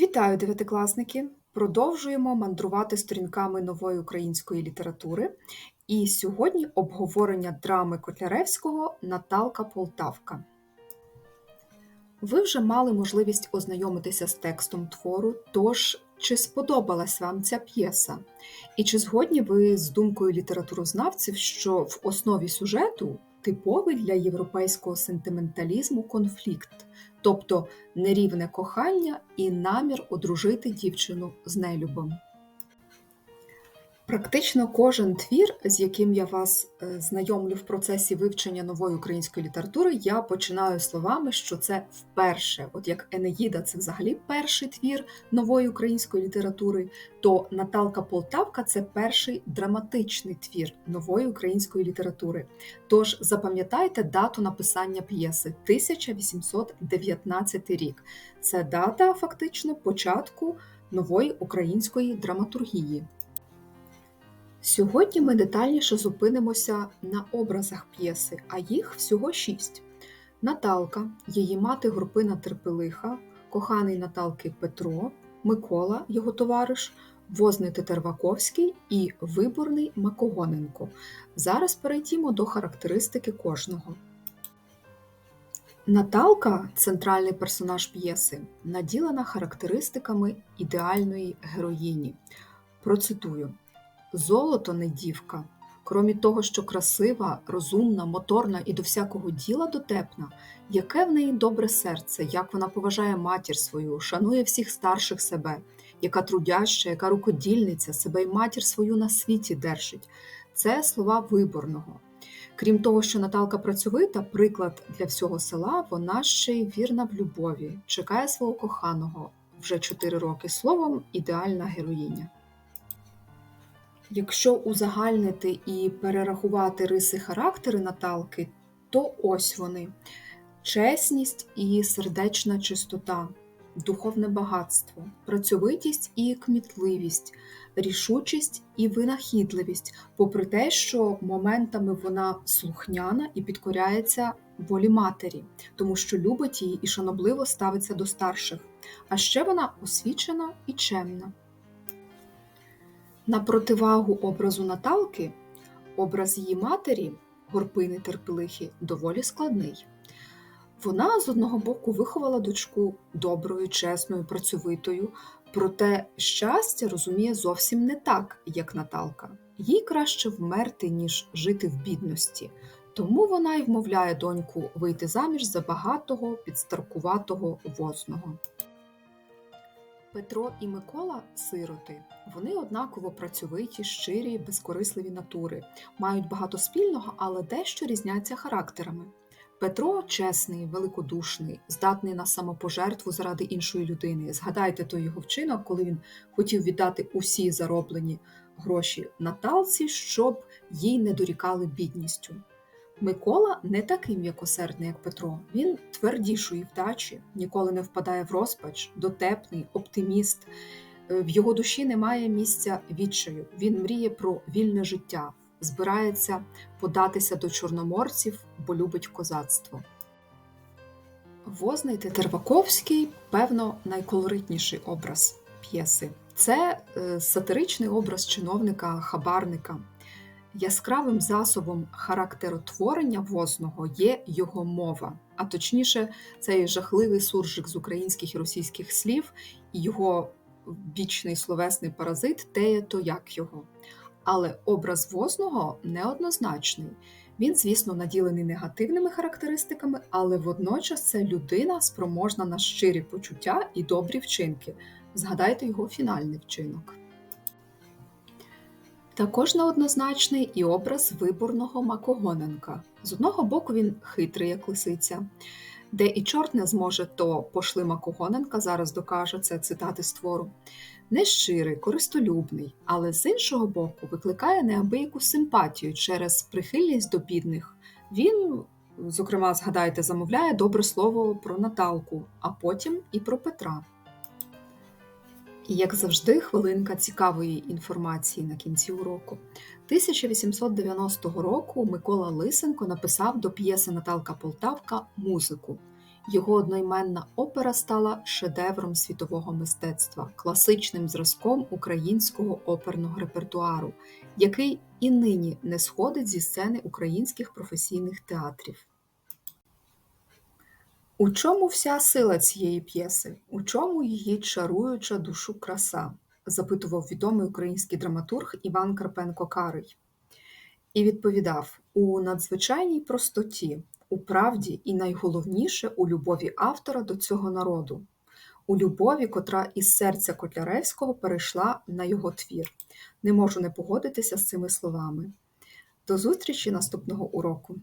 Вітаю, дев'ятикласники! Продовжуємо мандрувати сторінками нової української літератури. І сьогодні обговорення драми Котляревського Наталка Полтавка. Ви вже мали можливість ознайомитися з текстом твору, тож чи сподобалась вам ця п'єса? І чи згодні ви з думкою літературознавців, що в основі сюжету типовий для європейського сентименталізму конфлікт, тобто нерівне кохання і намір одружити дівчину з нелюбом? Практично кожен твір, з яким я вас е, знайомлю в процесі вивчення нової української літератури, я починаю словами, що це вперше. От як Енеїда це взагалі перший твір нової української літератури, то Наталка Полтавка це перший драматичний твір нової української літератури. Тож запам'ятайте дату написання п'єси 1819 рік. Це дата фактично початку нової української драматургії. Сьогодні ми детальніше зупинимося на образах п'єси, а їх всього шість: Наталка, її мати Горпина Терпелиха, коханий Наталки Петро, Микола, його товариш, возний Тетерваковський і виборний Макогоненко. Зараз перейдімо до характеристики кожного. Наталка, центральний персонаж п'єси, наділена характеристиками ідеальної героїні. Процитую. Золото не дівка. Кромі того, що красива, розумна, моторна і до всякого діла дотепна, яке в неї добре серце, як вона поважає матір свою, шанує всіх старших себе, яка трудяща, яка рукодільниця, себе й матір свою на світі держить. Це слова виборного. Крім того, що Наталка працьовита, приклад для всього села, вона ще й вірна в любові, чекає свого коханого вже чотири роки словом, ідеальна героїня. Якщо узагальнити і перерахувати риси характери Наталки, то ось вони: чесність і сердечна чистота, духовне багатство, працьовитість і кмітливість, рішучість і винахідливість, попри те, що моментами вона слухняна і підкоряється волі матері, тому що любить її і шанобливо ставиться до старших. А ще вона освічена і чемна. На противагу образу Наталки, образ її матері, горпини терпелихи, доволі складний. Вона з одного боку виховала дочку доброю, чесною, працьовитою, проте щастя розуміє зовсім не так, як Наталка. Їй краще вмерти, ніж жити в бідності. Тому вона й вмовляє доньку вийти заміж за багатого, підстаркуватого возного. Петро і Микола сироти. Вони однаково працьовиті, щирі, безкорисливі натури, мають багато спільного, але дещо різняться характерами. Петро чесний, великодушний, здатний на самопожертву заради іншої людини. Згадайте той його вчинок, коли він хотів віддати усі зароблені гроші Наталці, щоб їй не дорікали бідністю. Микола не такий м'якосердний, як Петро. Він твердішої вдачі, ніколи не впадає в розпач, дотепний, оптиміст. Е, в його душі немає місця відчаю. Він мріє про вільне життя, збирається податися до чорноморців, бо любить козацтво. Возний Тетерваковський, певно, найколоритніший образ п'єси. Це е, сатиричний образ чиновника, хабарника. Яскравим засобом характеротворення возного є його мова, а точніше, цей жахливий суржик з українських і російських слів і його бічний словесний паразит теє то як його. Але образ возного неоднозначний. Він, звісно, наділений негативними характеристиками, але водночас це людина спроможна на щирі почуття і добрі вчинки. Згадайте його фінальний вчинок. Також неоднозначний і образ виборного Макогоненка. З одного боку, він хитрий, як лисиця, де і чорт не зможе, то пошли Макогоненка, зараз докаже це цитати з твору. Нещирий, користолюбний, але з іншого боку, викликає неабияку симпатію через прихильність до бідних. Він, зокрема, згадайте, замовляє добре слово про Наталку, а потім і про Петра. І, як завжди, хвилинка цікавої інформації на кінці уроку. 1890 року Микола Лисенко написав до п'єси Наталка Полтавка музику. Його одноіменна опера стала шедевром світового мистецтва, класичним зразком українського оперного репертуару, який і нині не сходить зі сцени українських професійних театрів. У чому вся сила цієї п'єси? У чому її чаруюча душу краса? запитував відомий український драматург Іван Карпенко Карий. І відповідав: у надзвичайній простоті, у правді і найголовніше у любові автора до цього народу, у любові, котра із серця Котляревського перейшла на його твір. Не можу не погодитися з цими словами. До зустрічі наступного уроку!